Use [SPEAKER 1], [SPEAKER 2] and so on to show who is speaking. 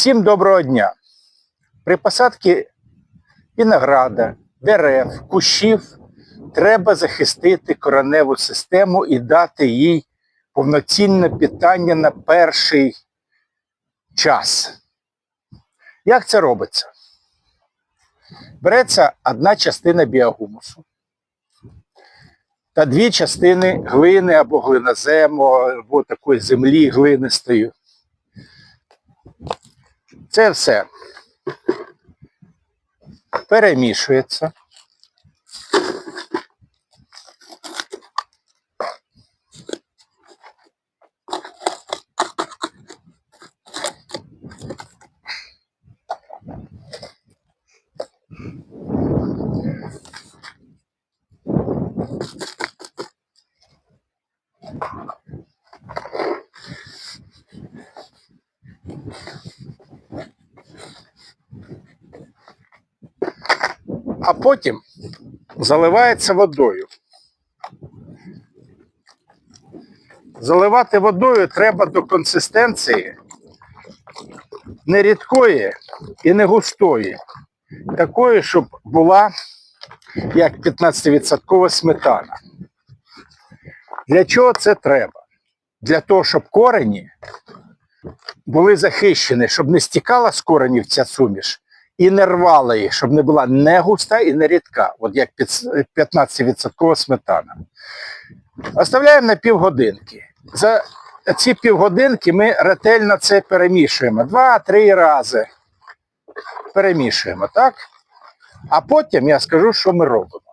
[SPEAKER 1] Всім доброго дня. При посадці винограда, дерев, кущів треба захистити кореневу систему і дати їй повноцінне питання на перший час. Як це робиться? Береться одна частина біогумусу та дві частини глини або глинозему, або такої землі глинистої. Це все перемішується. А потім заливається водою. Заливати водою треба до консистенції не рідкої і не густої, такої, щоб була як 15% сметана. Для чого це треба? Для того, щоб корені були захищені, щоб не стікала з коренів ця суміш і не рвала їх, щоб не була не густа і не рідка, от як 15% сметана. Оставляємо на півгодинки. За ці півгодинки ми ретельно це перемішуємо. Два-три рази перемішуємо, так? А потім я скажу, що ми робимо.